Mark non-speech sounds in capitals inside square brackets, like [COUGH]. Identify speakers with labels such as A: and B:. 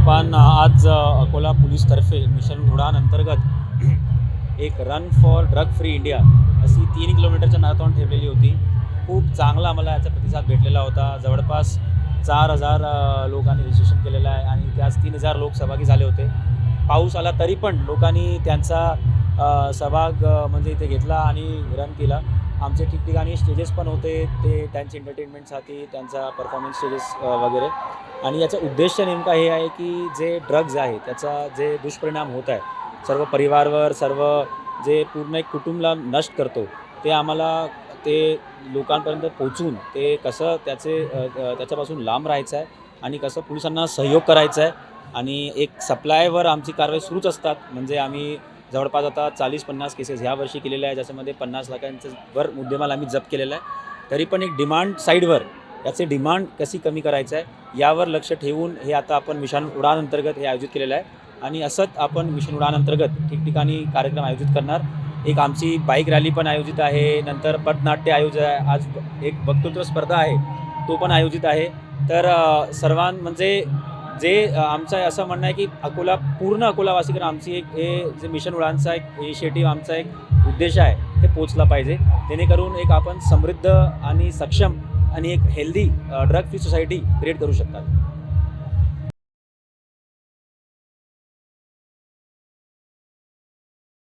A: आपण आज अकोला पोलीसतर्फे मिशन उडान अंतर्गत [CLEARS THROAT] एक run for drug free India अशी तीन किलोमीटरच्या मॅरेथॉन ठेवलेली होती. खूप चांगला मला याचा प्रतिसाद भेटलेला होता. जवळपास चार हजार लोकांनी रजिस्ट्रेशन केलेलं आहे आणि त्यास तीन हजार लोक सहभागी झाले होते. पाऊस आला तरी पण लोकांनी त्यांचा सहभाग म्हणजे इथे घेतला आणि रन केला. आमचे ठिकठिकाणी स्टेजेस पण होते ते त्यांचे एंटरटेनमेंटसाठी त्यांचा परफॉर्मन्स स्टेजेस वगैरे. आणि याचा उद्देश नेमका हे आहे की जे ड्रग्ज आहे त्याचा जे दुष्परिणाम होत आहे सर्व परिवारवर सर्व जे पूर्ण एक कुटुंबला नष्ट करतो ते आम्हाला ते लोकांपर्यंत पोचून ते कसं त्याचे त्याच्यापासून लांब राहायचं आहे आणि कसं पोलिसांना सहयोग करायचा आहे आणि एक सप्लायवर आमची कारवाई सुरूच असतात. म्हणजे आम्ही जवळपास आता चाळीस पन्नास केसेस ह्या वर्षी केलेल्या आहे ज्याच्यामध्ये पन्नास लाखांचं वर मुद्देमाल आम्ही जप्त केलेला आहे. तरी पण एक डिमांड साईडवर याचे डिमांड कशी कमी करायचं आहे यावर लक्ष ठेवून हे आता आपण मिशन उडान अंतर्गत हे आयोजित केलेलं आहे. आणि असंच आपण मिशन उडान अंतर्गत ठिकठिकाणी कार्यक्रम आयोजित करणार. एक आमची बाईक रॅली पण आयोजित आहे नंतर पटनाट्य आयोजित आहे आज एक वक्तृत्व स्पर्धा आहे तो पण आयोजित आहे. तर सर्वां म्हणजे जे आमचं असं म्हणणं आहे की अकोला पूर्ण अकोलावासीकडे आमची एक हे जे मिशन उडानचा एक इनिशिएटिव्ह आमचा एक उद्देश आहे ते पोचला पाहिजे. जेणेकरून एक आपण समृद्ध आणि सक्षम आणि एक healthy drug free society create करू शकतात.